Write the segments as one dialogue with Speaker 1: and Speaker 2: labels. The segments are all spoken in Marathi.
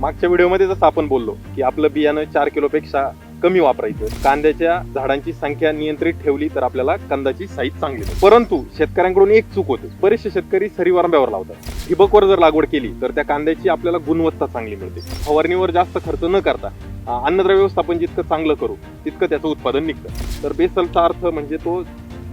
Speaker 1: मागच्या व्हिडिओमध्ये जसं आपण बोललो की आपलं बियाणं चार किलोपेक्षा कमी वापरायचं. कांद्याच्या झाडांची संख्या नियंत्रित ठेवली तर आपल्याला कांद्याची साईज चांगली परंतु शेतकऱ्यांकडून एक चूक होते. बरेचसे शेतकरी सरीवारंब्यावर लावतात. ठिबकवर जर लागवड केली तर त्या कांद्याची आपल्याला गुणवत्ता चांगली मिळते. फवारणीवर जास्त खर्च न करता अन्नद्रव्य व्यवस्थापन जितकं चांगलं करू तितकं त्याचं उत्पादन निघतं. तर बेसलचा अर्थ म्हणजे तो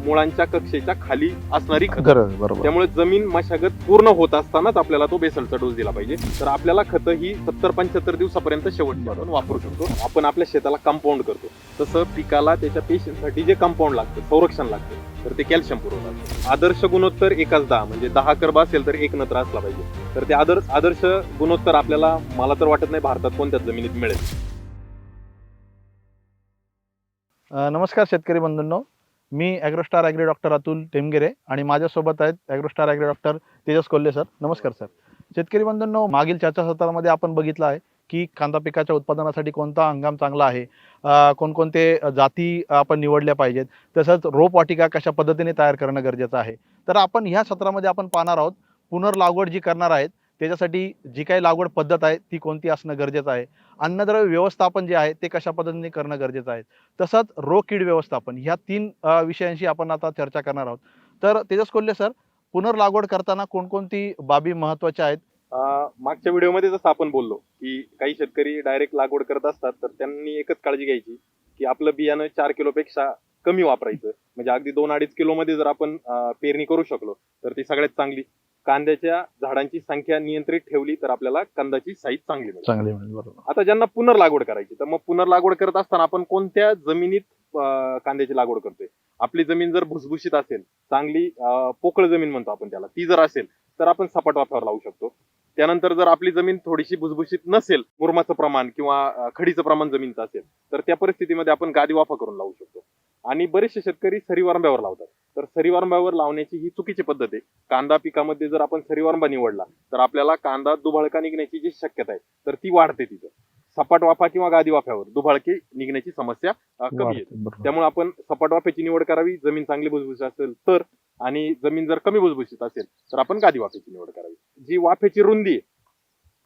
Speaker 1: मुळांच्या कक्षेच्या खाली असणारी खतं.
Speaker 2: गरज बरोबर.
Speaker 1: त्यामुळे जमीन मशागत पूर्ण होत असतानाच आपल्याला तो बेसलचा डोस दिला पाहिजे. तर आपल्याला खतं ही सत्तर पंच्याहत्तर दिवसापर्यंत शेवट आपण वापरू शकतो. आपण आपल्या शेताला कंपाऊंड करतो. तसं पिकाला त्याच्या पेशंटसाठी जे कंपाऊंड लागतं संरक्षण लागतं तर ते कॅल्शियम पुरवतात आदर्श गुणोत्तर एकाच दहा म्हणजे दहा कर्ब असेल तर एक नत्र असला पाहिजे. तर ते आदर्श आदर्श गुणोत्तर आपल्याला मला तर वाटत नाही भारतात कोणत्याच जमिनीत मिळेल.
Speaker 2: अ, नमस्कार शेतकरी बंधूंनो. मी ॲग्रोस्टार ॲग्री डॉक्टर अतुल टेमगिरे आणि माझ्यासोबत आहेत AgroStar agri doctor Tejas Kolhe sir नमस्कार सर शेतकरी बंधूंनो मागील चर्चासत्रामध्ये आपण बघितलं आहे की कांदा पिकाच्या उत्पादनासाठी कोणता हंगाम चांगला आहे? कोणकोणते जाती आपण निवडल्या पाहिजेत? तसंच रोपवाटिका कशा पद्धतीने तयार करणं गरजेचं आहे? तर आपण ह्या सत्रामध्ये आपण पाहणार आहोत पुनर्लागवड जी करणार आहेत त्याच्यासाठी जी काही लागवड पद्धत आहे ती कोणती असणं गरजेचं आहे? अन्नद्रव्य व्यवस्थापन जे आहे ते कशा पद्धतीने करणं गरजेचं आहे? तसंच रोग कीड व्यवस्थापन ह्या तीन विषयांशी आपण आता चर्चा करणार आहोत. तर तेजस कोल्हे सर पुनर्लागवड करताना कोणकोणती बाबी महत्त्वाच्या आहेत?
Speaker 1: मागच्या व्हिडिओमध्ये जसं आपण बोललो की काही शेतकरी डायरेक्ट लागवड करत असतात तर त्यांनी एकच काळजी घ्यायची की आपलं बियाणं चार किलोपेक्षा कमी वापरायचं. म्हणजे अगदी दोन अडीच किलोमध्ये जर आपण पेरणी करू शकलो तर ती सगळ्यात चांगली. कांद्याच्या झाडांची संख्या नियंत्रित ठेवली तर आपल्याला कांद्याची साईज चांगली
Speaker 2: चांगली बरोबर.
Speaker 1: आता ज्यांना पुनर्लागवड करायची तर मग पुनर्लागवड करत असताना आपण कोणत्या जमिनीत अं, कांद्याची लागवड करतोय? आपली जमीन जर भुसभुशीत असेल चांगली अं, पोकळ जमीन म्हणतो आपण त्याला ती जर असेल तर आपण सपाट वाफ्यावर लावू शकतो. त्यानंतर जर आपली जमीन थोडीशी भुसभुशीत नसेल मुरमाचं प्रमाण किंवा अं, खडीचं प्रमाण जमीनचं असेल तर त्या परिस्थितीमध्ये आपण गादी वाफा करून लावू शकतो. आणि बरेचसे शेतकरी सरीवारंब्यावर लावतात. तर सरीवारंब्यावर लावण्याची ही चुकीची पद्धत आहे. कांदा पिकामध्ये जर आपण सरीवारंबा निवडला तर आपल्याला कांदा दुबळका निघण्याची जी शक्यता आहे तर ती वाढते तिथं. सपाट वाफा किंवा गादी वाफ्यावर दुबळके निघण्याची समस्या कमी येते.
Speaker 2: बरोबर.
Speaker 1: त्यामुळे आपण सपाट वाफेची निवड करावी. जमीन चांगली भुसभुशीत असेल तर आणि जमीन जर कमी भुसभुशीत असेल तर आपण गादी वाफेची निवड करावी. जी वाफेची रुंदी आहे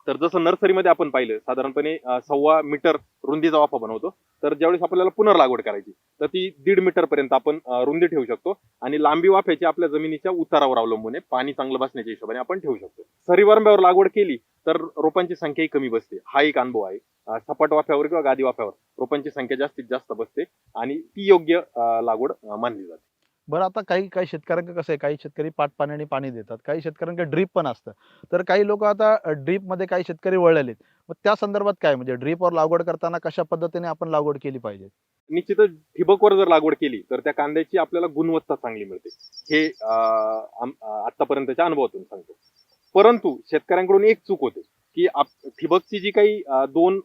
Speaker 1: तर जसं नर्सरीमध्ये आपण पाहिलं साधारणपणे सव्वा मीटर रुंदीचा वाफा बनवतो. तर ज्यावेळेस आपल्याला पुनर्लागवड करायची तर ती दीड मीटर पर्यंत आपण रुंदी ठेवू शकतो आणि लांबी वाफ्याची आपल्या जमिनीच्या उतारावर अवलंबून आहे. पाणी चांगलं बसण्याच्या हिशोबाने आपण ठेवू शकतो. सरीवारंब्यावर लागवड केली तर रोपांची संख्याही कमी बसते. हा एक अनुभव आहे. सपाट वाफ्यावर किंवा गादी वाफ्यावर रोपांची संख्या जास्तीत जास्त बसते आणि ती योग्य लागवड मानली जाते.
Speaker 2: बरं आता काही काही शेतकऱ्यांकडे कसं आहे काही शेतकरी पाट पाण्याने पाणी देतात काही शेतकऱ्यांकडे ड्रीप पण असतं. तर काही लोक आता ड्रीपमध्ये काही शेतकरी वळलेले आहेत. मग त्या संदर्भात काय म्हणजे ड्रीपवर लागवड करताना कशा पद्धतीने आपण लागवड केली पाहिजे?
Speaker 1: निश्चितच ठिबकवर जर लागवड केली तर त्या कांद्याची आपल्याला गुणवत्ता चांगली मिळते. हे आतापर्यंतच्या अनुभवातून सांगतो. परंतु शेतकऱ्यांकडून एक चूक होते की आप- ठिबकची जी काही दोन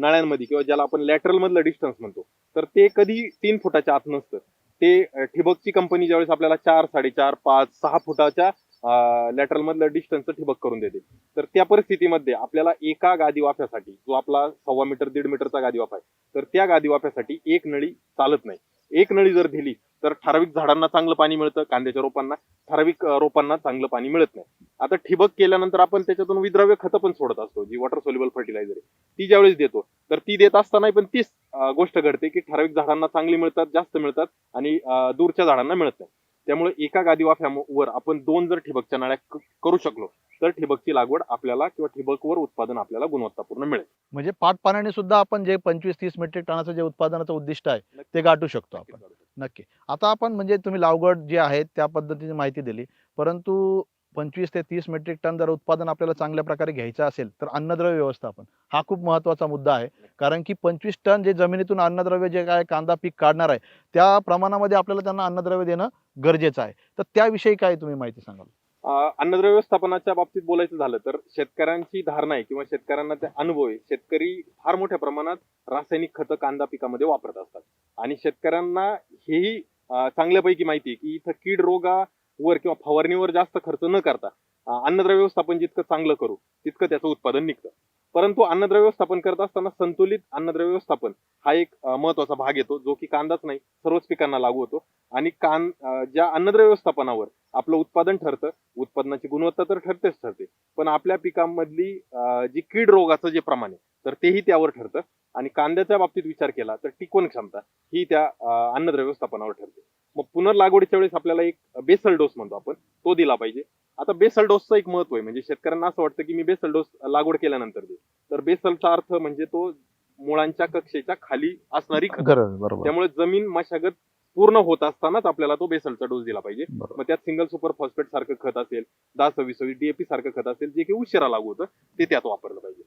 Speaker 1: नळ्यांमध्ये किंवा ज्याला आपण लॅटरल मधलं डिस्टन्स म्हणतो तर ते कधी तीन फुटाच्या आत नसतं. ते ठिबकची कंपनी ज्यावेळेस आपल्याला चार साडेचार पाच सहा फुटाच्या लॅटरल मधलं डिस्टन्स ठिबक करून देते. तर त्या परिस्थितीमध्ये आपल्याला एका गादी वाफ्यासाठी जो आपला सव्वा मीटर दीड मीटरचा गादी वाफा आहे तर त्या गादी वाफ्यासाठी एक नळी चालत नाही. एक नळी जर दिली तर ठराविक झाडांना चांगलं पाणी मिळतं कांद्याच्या रोपांना. ठराविक रोपांना चांगलं पाणी मिळत नाही. आता ठिबक केल्यानंतर आपण त्याच्यातून विद्राव्य खतं पण सोडत असतो जी वॉटर सोल्युबल फर्टिलायझर आहे. ती ज्यावेळेस देतो तर ती देत असताना पण तीच गोष्ट घडते की ठराविक झाडांना चांगली मिळतात जास्त मिळतात आणि दूरच्या झाडांना मिळत नाही. त्यामुळे एका गादी वाफ्यावर आपण दोन जर ठिबकच्या नळ्या करू शकलो तर ठिबकची लागवड आपल्याला किंवा ठिबकवर उत्पादन आपल्याला गुणवत्तापूर्ण मिळेल.
Speaker 2: म्हणजे पाट पाण्याने सुद्धा आपण जे पंचवीस तीस मेट्रिक टनाचं जे उत्पादनाचं उद्दिष्ट आहे ते गाठू शकतो आपण. नक्की. आता आपण म्हणजे तुम्ही लागवड जी आहे त्या पद्धतीने माहिती दिली. परंतु पंचवीस ते तीस मेट्रिक टन जर उत्पादन आपल्याला चांगल्या प्रकारे घ्यायचं असेल तर अन्नद्रव्य व्यवस्थापन हा खूप महत्त्वाचा मुद्दा आहे. कारण की पंचवीस टन जे जमिनीतून अन्नद्रव्य जे काय कांदा पीक काढणार आहे त्या प्रमाणामध्ये आपल्याला त्यांना अन्नद्रव्य देणं गरजेचं आहे. तर त्याविषयी काय तुम्ही माहिती सांगाल?
Speaker 1: अन्नद्रव्य व्यवस्थापनाच्या बाबतीत बोलायचं झालं तर शेतकऱ्यांची धारणा आहे किंवा शेतकऱ्यांना ते अनुभव आहे. शेतकरी फार मोठ्या प्रमाणात रासायनिक खतं कांदा पिकामध्ये वापरत असतात. आणि शेतकऱ्यांना हेही चांगल्यापैकी माहिती आहे की इथं कीड रोगावर किंवा फवारणीवर जास्त खर्च न करता अन्नद्रव्य व्यवस्थापन जितकं चांगलं करू तितकं त्याचं उत्पादन निघतं. परंतु अन्नद्रव्य व्यवस्थापन करत असताना संतुलित अन्नद्रव्य व्यवस्थापन हा एक महत्त्वाचा भाग येतो जो की कांदाच नाही सर्वच पिकांना लागू होतो. आणि कान ज्या अन्नद्रव्य व्यवस्थापनावर आपलं उत्पादन ठरतं उत्पादनाची गुणवत्ता तर ठरतेच ठरते पण आपल्या पिकांमधली जी कीड रोगाचं जे प्रमाण आहे तर तेही त्यावर ठरतं. आणि कांद्याच्या बाबतीत विचार केला तर टिकवण क्षमता ही त्या अन्नद्रव्य व्यवस्थापनावर ठरते. मग पुनर्लागवडीच्या वेळेस आपल्याला एक बेसल डोस म्हणतो आपण तो दिला पाहिजे. आता बेसल डोसचं एक महत्त्व आहे. म्हणजे शेतकऱ्यांना असं वाटतं की मी बेसल डोस लागवड केल्यानंतर दे तर बेसलचा अर्थ म्हणजे तो मुळांच्या कक्षेच्या खाली असणारी त्यामुळे जमीन मशागत पूर्ण होत असतानाच आपल्याला तो बेसलचा डोस दिला पाहिजे. मग त्यात सिंगल सुपर फॉस्फेट सारखं खत असेल दहा सव्वीस सव्वीस डीएपी सारखं खत असेल जे की उशिरा लागू होतं ते त्यात वापरलं पाहिजे.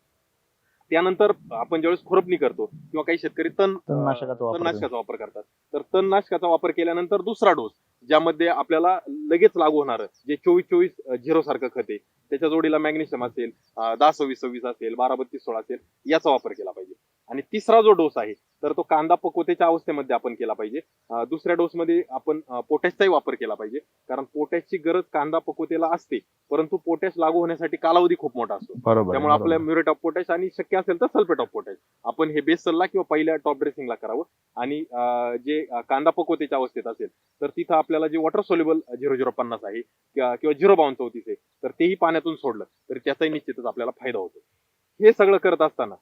Speaker 1: त्यानंतर आपण ज्यावेळेस खुरपणी करतो किंवा काही शेतकरी तण
Speaker 2: तणनाशकाचा वापर
Speaker 1: तणनाशकाचा वापर करतात. तर तणनाशकाचा वापर केल्यानंतर दुसरा डोस ज्यामध्ये आपल्याला लगेच लागू होणार जे चोवीस चोवीस झिरो सारखं खत त्याच्या जोडीला मॅग्नेशियम असेल दहा सव्वीस सव्वीस असेल बारा बत्तीस सोळा असेल याचा वापर केला पाहिजे. आणि तिसरा जो डोस आहे तर तो कांदा पक्वतेच्या अवस्थेमध्ये आपण केला पाहिजे. दुसऱ्या डोसमध्ये आपण पोटॅशचाही वापर केला पाहिजे. कारण पोटॅशची गरज कांदा पक्वतेला असते परंतु पोटॅश लागू होण्यासाठी कालावधी खूप मोठा असतो. त्यामुळे आपल्या म्युरेट ऑफ पोटॅश आणि शक्य असेल तर सल्फेट ऑफ पोटॅश. आपण हे बेसलला किंवा पहिल्या टॉप ड्रेसिंगला करावं. आणि जे कांदा पक्वतेच्या अवस्थेत असेल तर तिथं आपल्याला जे वॉटर सोल्युबल झिरो झिरो पन्नास आहे किंवा किंवा झिरो बावन चौतीस आहे तर तेही पाण्यातून सोडलं तर त्याचाही निश्चितच आपल्याला फायदा होतो. हे सगळं करत असताना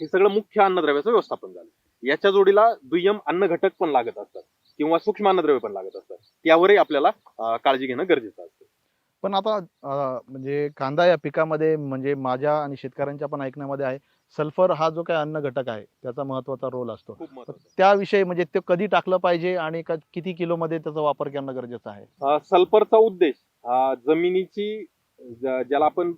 Speaker 1: हे सगळं मुख्य अन्नद्रव्याचं व्यवस्थापन झालं. याच्या जोडीला दुय्यम अन्न घटक पण लागत असतात. किंवा सूक्ष्म अन्नद्रव्य पण लागत असतात. त्यावरही आपल्याला काळजी घेणं गरजेचं असतं.
Speaker 2: पण आता म्हणजे कांदा या पिकामध्ये म्हणजे माझ्या आणि शेतकऱ्यांच्या पण ऐकण्यामध्ये आहे सल्फर हा जो काही अन्न घटक आहे त्याचा महत्त्वाचा रोल असतो. त्याविषयी म्हणजे ते कधी टाकलं पाहिजे आणि किती किलोमध्ये त्याचा वापर करणं गरजेचं आहे?
Speaker 1: सल्फरचा उद्देश जमिनीची ज्याला आपण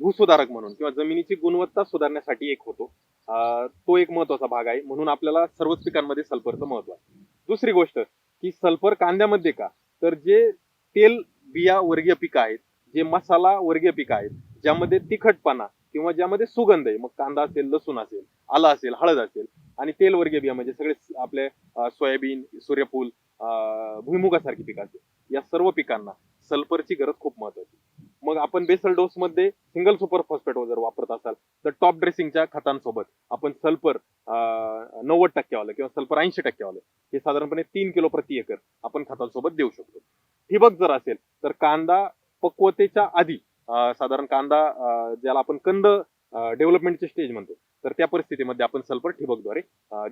Speaker 1: भूसुधारक म्हणून किंवा जमिनीची गुणवत्ता सुधारण्यासाठी एक होतो. तो एक महत्त्वाचा भाग आहे. म्हणून आपल्याला सर्वच पिकांमध्ये सल्फरचं महत्त्व आहे. दुसरी गोष्ट की सल्फर कांद्यामध्ये का? तर जे तेल बिया वर्गीय पिकं आहेत जे मसाला वर्गीय पिकं आहेत ज्यामध्ये तिखटपणा किंवा ज्यामध्ये सुगंध आहे मग कांदा असेल लसूण असेल आलं असेल हळद असेल आणि तेल वर्गीय बिया म्हणजे सगळे आपले सोयाबीन सूर्यफूल भुईमुगासारखी पिकं असतील या सर्व पिकांना सल्फरची गरज खूप महत्वाची मग आपण बेसल डोस मध्ये सिंगल सुपर फॉस्फेट जर वापरत असाल तर टॉप ड्रेसिंगच्या खतांसोबत आपण सल्फर नव्वद टक्क्यावालं किंवा सल्फर ऐंशी टक्क्यावालं हे साधारणपणे तीन किलो प्रति एकर आपण खतांसोबत देऊ शकतो. ठिबक जर असेल तर कांदा पक्वतेच्या आधी साधारण कांदा ज्याला आपण कंद डेव्हलपमेंटचे स्टेज म्हणतो तर त्या परिस्थितीमध्ये आपण सल्फर ठिबकद्वारे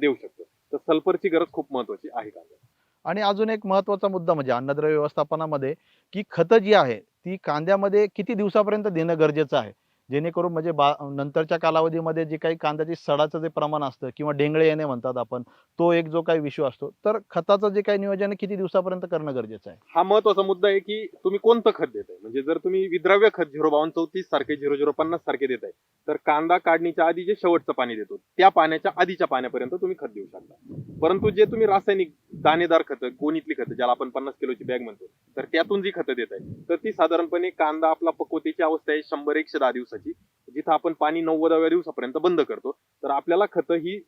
Speaker 1: देऊ शकतो. तर सल्फरची गरज खूप महत्वाची आहे कांदा.
Speaker 2: आणि अजून एक महत्त्वाचा मुद्दा म्हणजे अन्नद्रव्य व्यवस्थापनामध्ये की खतं जी आहे ती कांद्यामध्ये किती दिवसापर्यंत देणं गरजेचं आहे? जेणेकरून म्हणजे बा नंतरच्या कालावधीमध्ये जे काही कांद्याची सडाचं जे प्रमाण असतं किंवा डेंगळे येणे म्हणतात आपण तो एक जो काही विषय असतो. तर खताचं जे काही नियोजन किती दिवसापर्यंत करणं गरजेचं आहे?
Speaker 1: हा महत्त्वाचा मुद्दा आहे की तुम्ही कोणतं खत देताय? म्हणजे जर तुम्ही विद्राव्य खत झिरो बावन चौतीस सारखे झिरो झिरो पन्नास सारखे देताय तर कांदा काढणीच्या आधी जे शेवटचं पाणी देतो त्या पाण्याच्या आधीच्या पाण्यापर्यंत तुम्ही खत देऊ शकता. परंतु जे तुम्ही रासायनिक दाणेदार खतं गोणीतली खतं ज्याला आपण पन्नास किलोची बॅग म्हणतो तर त्यातून जी खतं देत आहे तर ती साधारणपणे कांदा आपला पक्वतेची अवस्था आहे शंभर एकशे दहा दिवसाची. जिथं आपण पाणी नव्वदाव्या दिवसापर्यंत बंद करतो. तर आपल्याला खतं ही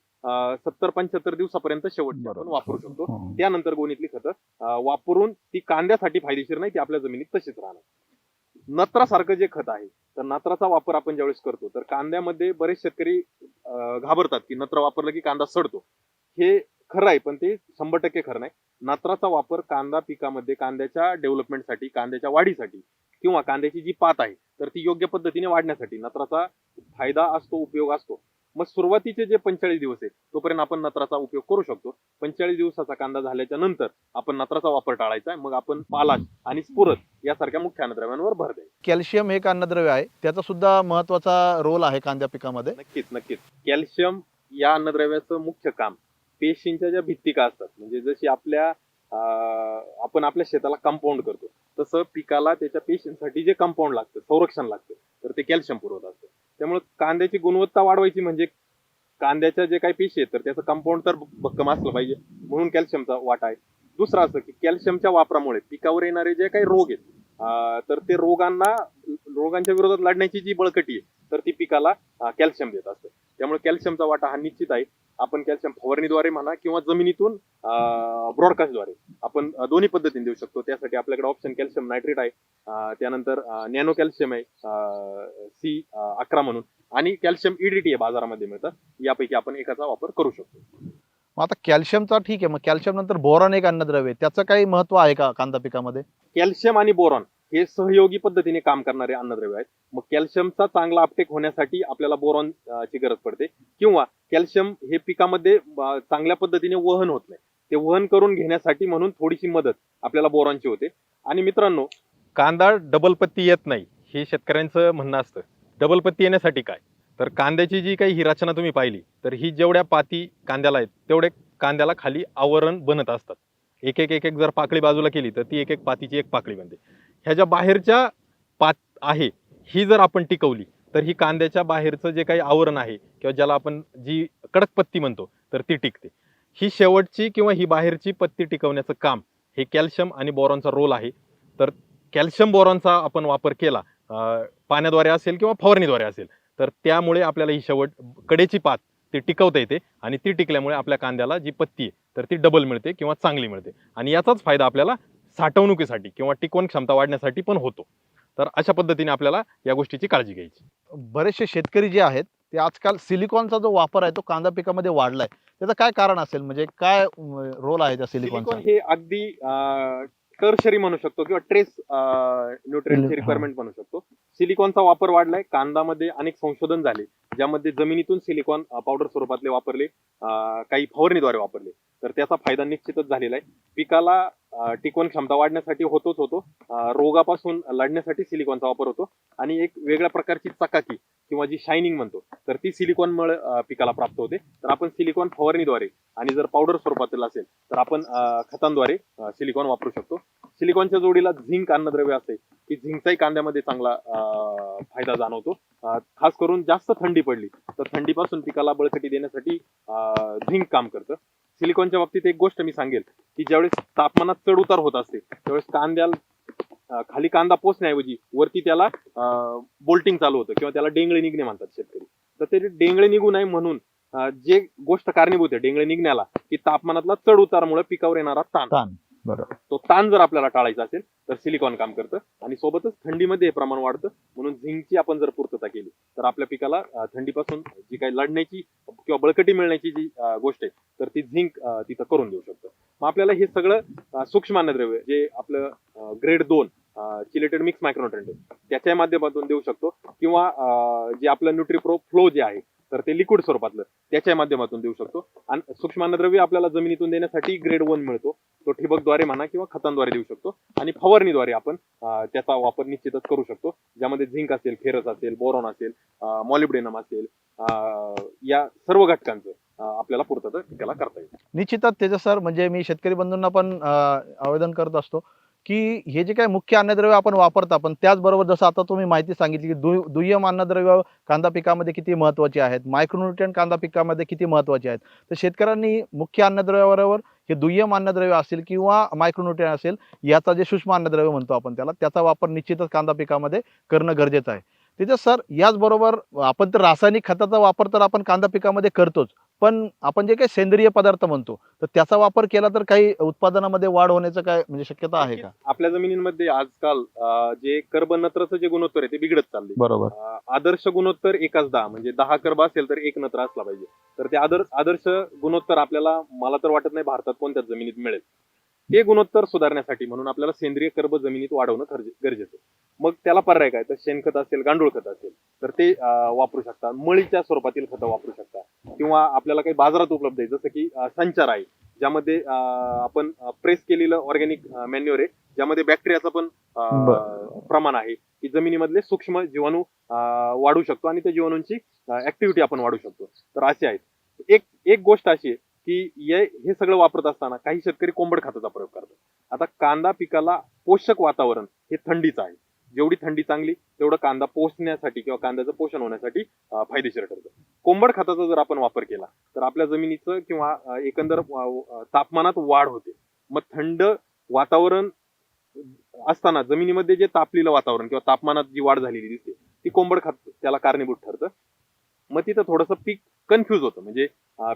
Speaker 1: सत्तर पंच्याहत्तर दिवसापर्यंत शेवटची आपण. वापरू शकतो. त्यानंतर गोणीतली खतं वापरून ती कांद्यासाठी फायदेशीर नाही ती आपल्या जमिनीत तशीच राहणार. नत्रासारखं जे खत आहे तर नत्राचा वापर आपण ज्यावेळेस करतो तर कांद्यामध्ये बरेच शेतकरी घाबरतात की नत्र वापरलं की कांदा सडतो. हे खरं आहे पण ते शंभर टक्के खरं नाही. नत्राचा वापर कांदा पिकामध्ये कांद्याच्या डेव्हलपमेंटसाठी कांद्याच्या वाढीसाठी किंवा कांद्याची जी पात आहे तर ती योग्य पद्धतीने वाढण्यासाठी नत्राचा फायदा असतो उपयोग असतो. मग सुरुवातीचे जे पंचेचाळीस दिवस आहे तोपर्यंत आपण नत्राचा उपयोग करू शकतो. पंचेचाळीस दिवसाचा कांदा झाल्याच्यानंतर आपण नत्राचा वापर टाळायचा आहे मग आपण पालाश आणि स्फुरत यासारख्या मुख्य अन्नद्रव्यांवर भर द्यायचा.
Speaker 2: कॅल्शियम हे एक अन्नद्रव्य आहे. त्याचा सुद्धा महत्त्वाचा रोल आहे कांद्या पिकामध्ये.
Speaker 1: नक्कीच नक्कीच. कॅल्शियम या अन्नद्रव्याचं मुख्य काम पेशींच्या ज्या भित्तिका असतात म्हणजे जशी आपल्या आपण आपल्या शेताला कंपाऊंड करतो. तसं पिकाला त्याच्या पेशींसाठी जे कंपाऊंड लागतं संरक्षण लागतं तर ते कॅल्शियम पुरवत असतं. त्यामुळे कांद्याची गुणवत्ता वाढवायची म्हणजे कांद्याच्या जे काही पेशी आहेत तर त्याचं कंपाऊंड तर भक्कम असलं पाहिजे. म्हणून कॅल्शियमचा वाटा आहे. दुसरं असं की कॅल्शियमच्या वापरामुळे पिकावर येणारे जे काही रोग आहेत तर ते रोगांना रोगांच्या विरोधात लढण्याची जी बळकटी आहे तर ती पिकाला कॅल्शियम देत असतं. त्यामुळे कॅल्शियमचा वाटा हा निश्चित आहे. आपण कॅल्शियम फवारणीद्वारे म्हणा किंवा जमिनीतून ब्रॉडकास्टद्वारे आपण दोन्ही पद्धतीने देऊ शकतो. त्यासाठी आपल्याकडे ऑप्शन कॅल्शियम नायट्रेट आहे त्यानंतर नॅनो कॅल्शियम आहे सी अकरा म्हणून. आणि कॅल्शियम ईडीटी बाजारामध्ये मिळतं. यापैकी आपण एकाचा वापर करू शकतो.
Speaker 2: मग आता कॅल्शियमचा ठीक आहे. मग कॅल्शियम नंतर बोरॉन एक अन्नद्रव्य आहे. त्याचं काही महत्त्व आहे का कांदा पिकामध्ये?
Speaker 1: कॅल्शियम आणि बोरॉन हे सहयोगी पद्धतीने काम करणारे अन्नद्रव्य आहेत. मग कॅल्शियमचा चांगला अपटेक होण्यासाठी आपल्याला बोरॉन ची गरज पडते. किंवा कॅल्शियम हे पिकामध्ये चांगल्या पद्धतीने वहन होत नाही. ते वहन करून घेण्यासाठी म्हणून थोडीशी मदत आपल्याला बोरॉनची होते. आणि मित्रांनो कांदा डबल पत्ती येत नाही हे शेतकऱ्यांचं म्हणणं असतं. डबल पत्ती येण्यासाठी काय? तर कांद्याची जी काही ही रचना तुम्ही पाहिली तर ही जेवढ्या पाती कांद्याला आहेत तेवढे कांद्याला खाली आवरण बनत असतात. एक एक एक एक जर पाकळी बाजूला केली तर ती एक एक पातीची एक पाकळी बनते. ह्या ज्या बाहेरच्या पात आहे ही जर आपण टिकवली तर ही कांद्याच्या बाहेरचं जे काही आवरण आहे किंवा ज्याला आपण जी कडक पत्ती म्हणतो तर ती टिकते. ही शेवटची किंवा ही बाहेरची पत्ती टिकवण्याचं काम हे कॅल्शियम आणि बोरॉनचा रोल आहे. तर कॅल्शियम बोरॉनचा आपण वापर केला पाण्याद्वारे असेल किंवा फवारणीद्वारे असेल तर त्यामुळे आपल्याला ही शेवट कडेची पात ती टिकवता येते आणि ती टिकल्यामुळे आपल्या कांद्याला जी पत्ती आहे तर ती डबल मिळते किंवा चांगली मिळते. आणि याचाच फायदा आपल्याला साठवणुकीसाठी किंवा टिकवण क्षमता वाढण्यासाठी पण होतो. तर अशा पद्धतीने आपल्याला या गोष्टीची काळजी घ्यायची.
Speaker 2: बरेचसे शेतकरी जे आहेत ते आजकाल सिलिकॉनचा जो वापर आहे तो कांदा पिकामध्ये वाढलाय. त्याचं काय कारण असेल? म्हणजे काय रोल आहे त्या
Speaker 1: सिलिकॉन
Speaker 2: सिलिकॉनचा
Speaker 1: हे अगदी टर्शरी म्हणू शकतो किंवा ट्रेस न्यूट्रिएंटची
Speaker 2: हा.
Speaker 1: रिक्वायरमेंट म्हणू शकतो. सिलिकॉनचा वापर वाढलाय कांदामध्ये अनेक संशोधन झाले ज्यामध्ये जमिनीतून सिलिकॉन पावडर स्वरूपातले वापरले काही फवारणीद्वारे वापरले. तर त्याचा फायदा निश्चितच झालेला आहे. पिकाला टिकवण क्षमता वाढण्यासाठी होतोच होतो. रोगापासून लढण्यासाठी सिलिकॉनचा वापर होतो. आणि एक वेगळ्या प्रकारची चकाकी किंवा जी शायनिंग म्हणतो तर ती सिलिकॉनमुळे पिकाला प्राप्त होते. तर आपण सिलिकॉन फवारणीद्वारे आणि जर पावडर स्वरूपातील असेल तर आपण अं, खतांद्वारे सिलिकॉन वापरू शकतो. सिलिकॉनच्या जोडीला झिंक अन्नद्रव्य असते. की झिंकचाही कांद्यामध्ये चांगला अं, फायदा जाणवतो. खास करून जास्त थंडी पडली तर थंडीपासून पिकाला बळकटी देण्यासाठी अं, झिंक काम करतं. सिलिकॉनच्या बाबतीत एक गोष्ट मी सांगेल की ज्यावेळेस तापमानात चढ उतार होत असते त्यावेळेस कांद्याला खाली कांदा पोचण्याऐवजी वरती त्याला बोल्टिंग चालू होतं किंवा त्याला डेंगळे निघणे म्हणतात शेतकरी. तर ते डेंगळे निघू नये म्हणून जे गोष्ट कारणीभूत आहे डेंगळे निघण्याला की तापमानातला चढ उतारामुळे पिकावर येणारा ताण.
Speaker 2: बरोबर.
Speaker 1: तो ताण जर आपल्याला टाळायचा असेल तर सिलिकॉन काम करतं आणि सोबतच थंडीमध्ये हे प्रमाण वाढतं. म्हणून झिंकची आपण जर पूर्तता केली तर आपल्या पिकाला थंडीपासून जी काही लढण्याची किंवा बळकटी मिळण्याची जी गोष्ट आहे तर ती झिंक तिथं करून देऊ शकतं. मग आपल्याला हे सगळं सूक्ष्म अन्नद्रव्य जे आपलं ग्रेड दोन चिलेटेड मिक्स मायक्रोन्युट्रंट त्याच्या माध्यमातून देऊ शकतो. किंवा जे आपलं न्यूट्रिप्रो फ्लो जे आहे तर ते लिक्विड स्वरूपातलं त्याच्या माध्यमातून देऊ शकतो. आणि सूक्ष्म अन्नद्रव्य आपल्याला जमिनीतून देण्यासाठी ग्रेड वन मिळतो. तो ठिबकद्वारे म्हणा किंवा खतांद्वारे देऊ शकतो. आणि फवारणीद्वारे आपण त्याचा वापर निश्चितच करू शकतो. ज्यामध्ये झिंक असेल फेरस असेल बोरॉन असेल मॉलिब्डेनम असेल अं, या सर्व घटकांचं आपल्याला पूर्तता त्याला करता येईल.
Speaker 2: निश्चितच त्याचं सर म्हणजे मी शेतकरी बंधूंना पण आवेदन करत असतो. की हे जे काय मुख्य अन्नद्रव्य आपण वापरता पण त्याचबरोबर जसं आता तुम्ही माहिती सांगितली की दु दुय्यम अन्नद्रव्य कांदा पिकामध्ये किती महत्त्वाचे आहेत मायक्रोन्युट्रियन कांदा पिकामध्ये किती महत्त्वाचे आहेत तर शेतकऱ्यांनी मुख्य अन्नद्रव्याबरोबर हे दुय्यम अन्नद्रव्य असेल किंवा मायक्रोन्युट्रियन असेल याचा जे सूक्ष्म अन्नद्रव्य म्हणतो आपण त्याला त्याचा वापर निश्चितच कांदा पिकामध्ये करणं गरजेचं आहे. त्याच्यात सर याचबरोबर आपण तर रासायनिक खताचा वापर तर आपण कांदा पिकामध्ये करतोच पण आपण जे काही सेंद्रिय पदार्थ म्हणतो तर त्याचा वापर केला तर काही उत्पादनामध्ये वाढ होण्याचं काय म्हणजे शक्यता आहे का?
Speaker 1: आपल्या जमिनींमध्ये आजकाल जे कर्ब नत्राचं जे गुणोत्तर आहे ते बिघडत चालले
Speaker 2: बरोबर.
Speaker 1: आदर्श गुणोत्तर एकच दहा म्हणजे दहा कर्ब असेल तर एक नत्र असला पाहिजे. तर ते आदर आदर्श गुणोत्तर आपल्याला मला तर वाटत नाही भारतात कोणत्याच जमिनीत मिळेल. ते गुणोत्तर सुधारण्यासाठी म्हणून आपल्याला सेंद्रिय कर्ब जमिनीत वाढवणं गरजे- गरजेचं आहे. मग त्याला पर्याय काय? तर शेणखत असेल गांडूळ खत असेल तर ते वापरू शकता मळीच्या स्वरूपातील खतं वापरू शकता किंवा आपल्याला काही बाजारात उपलब्ध आहे जसं की संचार आहे ज्यामध्ये आपण प्रेस केलेलं ऑर्गॅनिक मॅन्युअर आहे ज्यामध्ये बॅक्टेरियाचं पण प्रमाण आहे. की जमिनीमधले सूक्ष्म जीवाणू वाढू शकतो आणि त्या जीवाणूंची ऍक्टिव्हिटी आपण वाढू शकतो. तर असे आहेत. एक एक गोष्ट अशी आहे की हे सगळं वापरत असताना काही शेतकरी कोंबड खताचा प्रयोग करतात. आता कांदा पिकाला पोषक वातावरण हे थंडीचं आहे. जेवढी थंडी चांगली तेवढं कांदा पोसण्यासाठी किंवा कांद्याचं पोषण होण्यासाठी फायदेशीर ठरतं. कोंबड खताचा जर आपण वापर केला तर आपल्या जमिनीचं किंवा एकंदर तापमानात वाढ होते. मग थंड वातावरण असताना जमिनीमध्ये जे तापलेलं वातावरण किंवा तापमानात जी वाढ झालेली दिसते ती कोंबड खत त्याला कारणीभूत ठरतं. मग तिथं थोडंसं पीक कन्फ्यूज होतं. म्हणजे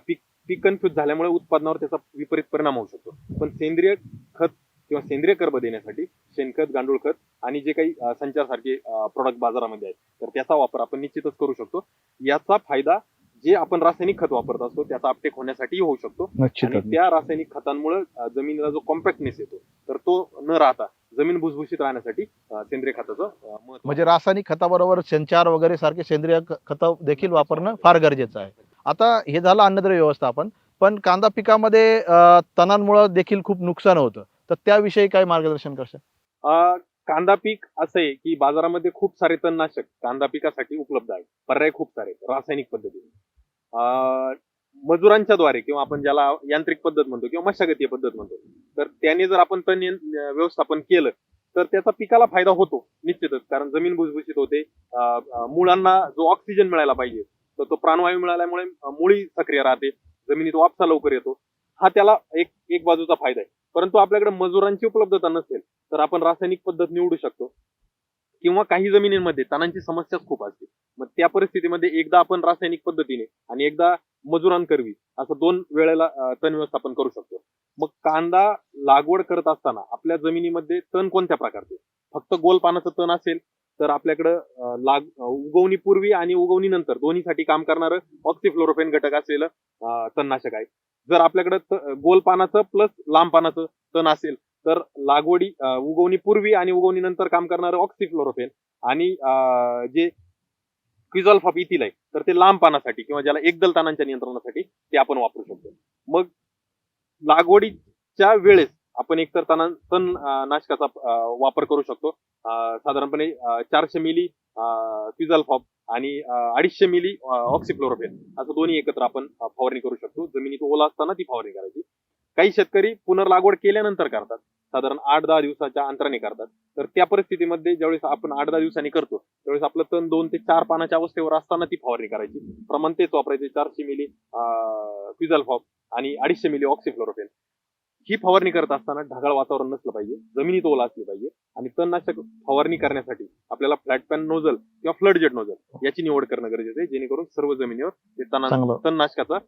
Speaker 1: पीक पीक कन्फ्यूज झाल्यामुळे उत्पादनावर त्याचा विपरीत परिणाम होऊ शकतो. पण सेंद्रिय खत किंवा सेंद्रिय कर्ब देण्यासाठी शेणखत गांडूळ खत आणि जे काही संचारसारखे प्रोडक्ट बाजारामध्ये आहेत तर त्याचा वापर आपण निश्चितच करू शकतो. याचा फायदा जे आपण रासायनिक खत वापरत असतो त्याचा अपटेक होण्यासाठी होऊ शकतो. आणि त्या रासायनिक खतांमुळे जमिनीला जो कॉम्पॅक्टनेस येतो तर तो न राहता जमीन भुसभुशीत राहण्यासाठी सेंद्रिय खताचं
Speaker 2: म्हणजे रासायनिक खताबरोबर संचार वगैरे सारखे सेंद्रिय खत देखील वापरणं फार गरजेचं आहे. आता हे झालं अन्नद्रव्य व्यवस्थापन पण कांदा पिकामध्ये तणांमुळे देखील खूप नुकसान होतं. तर त्याविषयी काय मार्गदर्शन करशाल?
Speaker 1: कांदा पीक असं आहे की बाजारामध्ये खूप सारे तणनाशक कांदा पिकासाठी उपलब्ध आहे पर्याय खूप सारे रासायनिक पद्धतीने. मजुरांच्या द्वारे किंवा आपण ज्याला यांत्रिक पद्धत म्हणतो किंवा मशागतीय पद्धत म्हणतो तर त्याने जर आपण तण व्यवस्थापन केलं तर त्याचा पिकाला फायदा होतो निश्चितच. कारण जमीन भुसभुशीत होते. मुळांना जो ऑक्सिजन मिळायला पाहिजे तर तो प्राणवायू मिळाल्यामुळे मुळी सक्रिय राहते जमिनीत वापसा लवकर येतो. हा त्याला एक एक बाजूचा फायदा आहे. परंतु आपल्याकडे मजुरांची उपलब्धता नसेल तर आपण रासायनिक पद्धत निवडू शकतो. किंवा काही जमिनींमध्ये तणांची समस्या खूप असते. मग त्या परिस्थितीमध्ये एकदा आपण रासायनिक पद्धतीने आणि एकदा मजुरांकरवी असं दोन वेळेला तण व्यवस्थापन करू शकतो. मग कांदा लागवड करत असताना आपल्या जमिनीमध्ये तण कोणत्या प्रकारचे? फक्त गोल पानाचं तण असेल तर आपल्याकडं लाग उगवणीपूर्वी आणि उगवणीनंतर दोन्हीसाठी काम करणारं ऑक्सिफ्लोरोफेन घटक असलेलं तणनाशक आहे. जर आपल्याकडं गोल पानाचं प्लस लांब पानाचं तण असेल तर लागवडी उगवणीपूर्वी आणि उगवणीनंतर काम करणारं ऑक्सिफ्लोरोफेन आणि जे क्विझॉल्फॉप इथिल आहे तर ते लांब पानासाठी किंवा ज्याला एकदल तानांच्या नियंत्रणासाठी ते आपण वापरू शकतो. मग लागवडीच्या वेळेस आपण एकतर तण तण नाशकाचा वापर करू शकतो. साधारणपणे चारशे मिली क्विझॉल्फॉप आणि अडीचशे मिली ऑक्सिक्लोरोफेन असं दोन्ही एकत्र आपण फवारणी करू शकतो. जमिनीत ओला असताना ती फवारणी करायची. काही शेतकरी पुनर्लागवड केल्यानंतर करतात. साधारण आठ दहा दिवसाच्या अंतराने करतात. तर त्या परिस्थितीमध्ये ज्यावेळेस आपण आठ दहा दिवसांनी करतो त्यावेळेस आपलं तण दोन ते चार पानाच्या अवस्थेवर असताना ती फवारणी करायची. प्रमाण तेच वापरायचे. चारशे मिली क्विझल्फॉप आणि अडीचशे मिली ऑक्सिफ्लोरोफेन ही फवारणी करत असताना ढगाळ वातावरण नसलं पाहिजे जमिनीत ओला असली पाहिजे आणि तणनाशक फवारणी करण्यासाठी आपल्याला फ्लॅट पॅन नोझल किंवा फ्लड जेट नोझल याची निवड करणं गरजेचं आहे जेणेकरून सर्व जमिनीवर ते तणनाशकाचा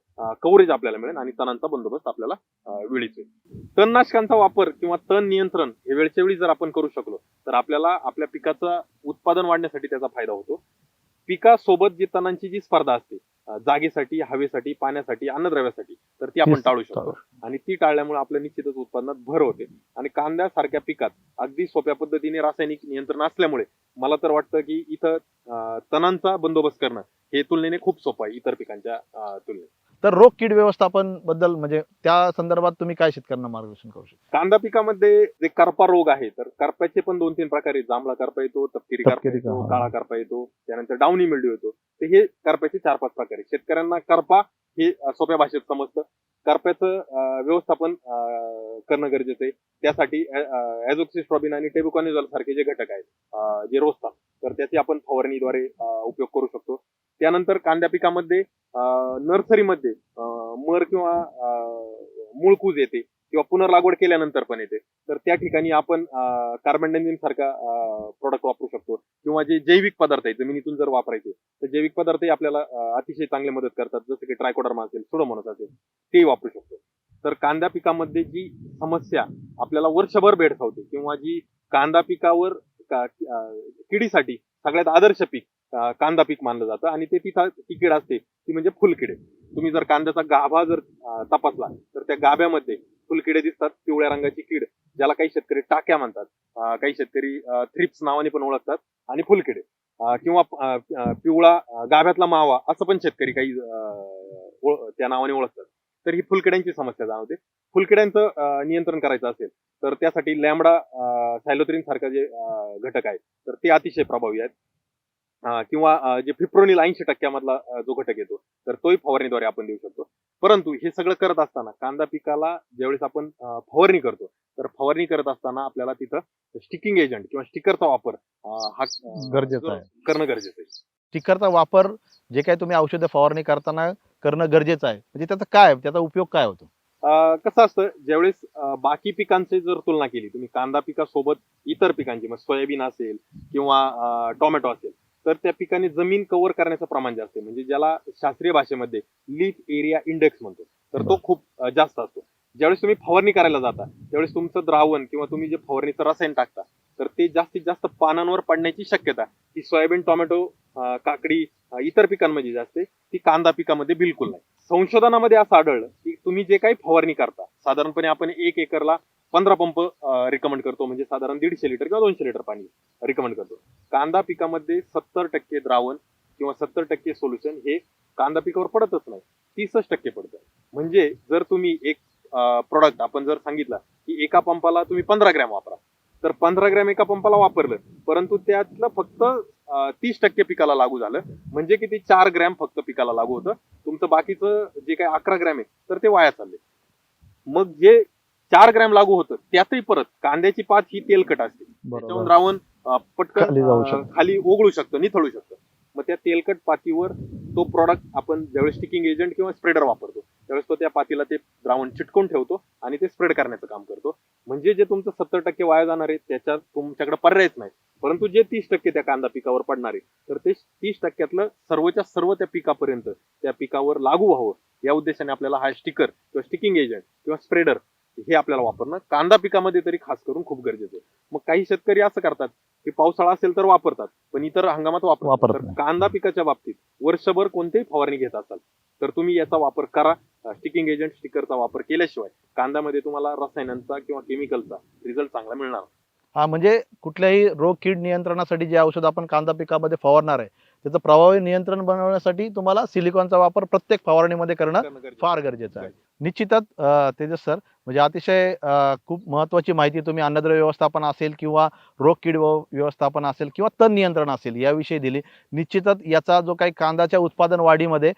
Speaker 1: कव्हरेज आपल्याला मिळेल आणि तणांचा बंदोबस्त आपल्याला वेळीच होईल तणनाशकांचा वापर किंवा तण नियंत्रण हे वेळच्या वेळी जर आपण करू शकलो तर आपल्याला आपल्या पिकाचं उत्पादन वाढण्यासाठी त्याचा फायदा होतो. पिकासोबत जी तणांची जी स्पर्धा असते जागेसाठी हवेसाठी पाण्यासाठी अन्नद्रव्यासाठी तर ती आपण टाळू शकतो. आणि ती टाळल्यामुळे आपल्या निश्चितच उत्पन्नात भर होते. आणि कांद्यासारख्या पिकात अगदी सोप्या पद्धतीने रासायनिक नियंत्रण असल्यामुळे मला तर वाटतं की इथं तणांचा बंदोबस्त करणं हे तुलनेने खूप सोपं आहे इतर पिकांच्या तुलनेत.
Speaker 2: तर रोग कीड व्यवस्थापनबद्दल म्हणजे त्या संदर्भात तुम्ही काय शेतकऱ्यांना मार्गदर्शन करू शकता?
Speaker 1: कांदा पिकामध्ये जे करपा रोग आहे तर करप्याचे पण दोन तीन प्रकार आहेत. जांभळा करपा येतो तपकिरी करपा येतो. काळा करपा येतो त्यानंतर डाऊनी मिल्ड्यू येतो. तर हे करप्याचे चार पाच प्रकार आहेत. शेतकऱ्यांना करपा हे सोप्या भाषेत समजतं. कार्प्याचं व्यवस्थापन करणं गरजेचं आहे. त्यासाठी ऍझोक्सिस्ट्रॉबिन आणि टेबुकॉनिझॉल सारखे जे घटक आहेत जे रोजतात तर त्याची आपण फवारणीद्वारे उपयोग करू शकतो. त्यानंतर कांद्या पिकामध्ये नर्सरीमध्ये मर किंवा अं, मूळकूज येते. किंवा पुनर्लागवड केल्यानंतर पण येते. तर त्या ठिकाणी आपण कार्बन सारखा प्रोडक्ट वापरू शकतो. किंवा जे जैविक पदार्थ आहे जमिनीतून जर वापरायचे तर जैविक पदार्थही आपल्याला अतिशय चांगले मदत करतात. जसं की ट्रायकोडर्मा असेल सुडोमोनस असेल तेही वापरू शकतो. तर कांदा पिकामध्ये जी समस्या आपल्याला वर्षभर भेडसावते किंवा जी कांदा पिकावर का- किडीसाठी सगळ्यात आदर्श पीक कांदा पीक मानलं जातं. आणि ते तिथं ती कीड असते ती म्हणजे फुलकिडे. तुम्ही जर कांद्याचा गाभा जर तपासला तर त्या गाभ्यामध्ये फुलकिडे दिसतात पिवळ्या रंगाची कीड ज्याला काही शेतकरी टाक्या म्हणतात. काही शेतकरी थ्रिप्स नावाने पण ओळखतात आणि फुलकिडे किंवा पिवळा गाभ्यातला मावा असं पण शेतकरी काही त्या नावाने ओळखतात. तर ही फुलकिड्यांची समस्या जाणवते. फुलकिड्यांचं नियंत्रण करायचं असेल तर त्यासाठी लॅमडा सायलोत्रीन सारखा जे घटक आहे तर ते अतिशय प्रभावी आहेत. किंवा जे फिप्रोनिल ऐंशी टक्क्यामधला जो घटक येतो तर तोही फवारणीद्वारे आपण देऊ शकतो. परंतु हे सगळं करत असताना कांदा पिकाला ज्यावेळेस आपण फवारणी करतो तर फवारणी करत असताना आपल्याला तिथं स्टिकिंग एजंट किंवा स्टिकरचा वापर हा
Speaker 2: गरजेचं आहे.
Speaker 1: करणं गरजेचं आहे.
Speaker 2: स्टिकरचा वापर जे काही तुम्ही औषधं फवारणी करताना करणं गरजेचं आहे. म्हणजे त्याचा काय त्याचा उपयोग काय होतो?
Speaker 1: कसं असतं ज्यावेळेस बाकी पिकांची जर तुलना केली तुम्ही कांदा पिकासोबत इतर पिकांची मग सोयाबीन असेल किंवा टोमॅटो असेल तर त्या पिकाने जमीन कव्हर करण्याचं प्रमाण जास्त आहे. म्हणजे ज्याला शास्त्रीय भाषेमध्ये लीफ एरिया इंडेक्स म्हणतो. तर तो. खूप जास्त असतो. ज्यावेळेस तुम्ही फवारणी करायला जाता त्यावेळेस तुमचं द्रावण किंवा तुम्ही जे फवारणीचं रसायन टाकता तर ते जास्तीत जास्त पानांवर पडण्याची शक्यता ही सोयाबीन टोमॅटो काकडी इतर पिकांमध्ये जी असते ती कांदा पिकामध्ये बिलकुल नाही. संशोधनामध्ये असं आढळलं की तुम्ही जे काही फवारणी करता साधारणपणे आपण एक एकरला पंधरा पंप रिकमेंड करतो. म्हणजे साधारण दीडशे लिटर किंवा दोनशे लिटर पाणी रिकमेंड करतो. कांदा पिकामध्ये सत्तर टक्के द्रावण किंवा सत्तर टक्के सोल्युशन हे कांदा पिकावर पडतच नाही. तीसच टक्के पडतं. म्हणजे जर तुम्ही एक प्रोडक्ट आपण जर सांगितलं की एका पंपाला तुम्ही पंधरा ग्रॅम वापरा तर पंधरा ग्रॅम एका पंपाला वापरलं परंतु त्यातलं फक्त तीस टक्के पिकाला लागू झालं म्हणजे किती चार ग्रॅम फक्त पिकाला लागू होतं. तुमचं बाकीचं जे काही अकरा ग्रॅम आहे तर ते वाया चालले. मग जे चार ग्रॅम लागू होतं त्यातही परत कांद्याची पात ही तेलकट असते. त्याच्याहून
Speaker 2: बरोबर
Speaker 1: द्रावण अं, पटकन
Speaker 2: खाली जाऊ
Speaker 1: अं,
Speaker 2: शकतं.
Speaker 1: खाली ओघळू शकतं निथळू शकतं. मग त्या तेलकट पातीवर तो प्रॉडक्ट आपण ज्यावेळेस स्टिकिंग एजंट किंवा स्प्रेडर वापरतो त्यावेळेस तो त्या पातीला ते द्रावण चिटकून ठेवतो आणि ते स्प्रेड करण्याचं काम करतो. म्हणजे जे तुमचं सत्तर टक्के वाया जाणार आहे त्याच्यात तुमच्याकडे पर्यायच नाही. परंतु जे तीस टक्के त्या कांदा पिकावर पडणार आहे तर ते तीस टक्क्यातलं सर्वच्या सर्व त्या पिकापर्यंत त्या पिकावर लागू व्हावं या उद्देशाने आपल्याला हा स्टिकर किंवा स्टिकिंग एजंट किंवा स्प्रेडर हे आपल्याला वापरणं कांदा पिकामध्ये तरी खास करून खूप गरजेचं आहे मग काही शेतकरी असं करतात की पावसाळा असेल तर वापरतात पण इतर हंगामात
Speaker 2: वापरत
Speaker 1: वापरतात तर. कांदा पिकाच्या बाबतीत वर्षभर कोणतेही फवारणी घेत असाल तर तुम्ही याचा वापर करा स्टिकिंग एजंट स्टिकरचा वापर केल्याशिवाय कांद्यामध्ये तुम्हाला रसायनांचा किंवा केमिकलचा रिझल्ट चांगला मिळणार.
Speaker 2: हा म्हणजे कुठल्याही रोग कीड नियंत्रणासाठी जे औषध आपण कांदा पिकामध्ये फवारणार आहे त्याचं प्रभावी नियंत्रण बनवण्यासाठी तुम्हाला सिलिकॉनचा वापर प्रत्येक फवारणीमध्ये करणं फार गरजेचं आहे. निश्चितच तेजस सर म्हणजे अतिशय खूप महत्वाची माहिती तुम्ही अन्नद्रव्य व्यवस्थापन असेल किंवा रोग कीड व्यव- व्यवस्थापन असेल किंवा तण नियंत्रण असेल याविषयी दिली निश्चितच याचा जो काही कांद्याच्या उत्पादन वाढीमध्ये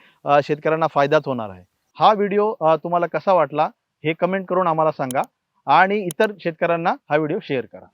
Speaker 2: शेतकऱ्यांना फायदाच होणार आहे. हा व्हिडिओ तुम्हाला कसा वाटला हे कमेंट करून आम्हाला सांगा आणि इतर शेतकऱ्यांना हा व्हिडिओ शेअर करा.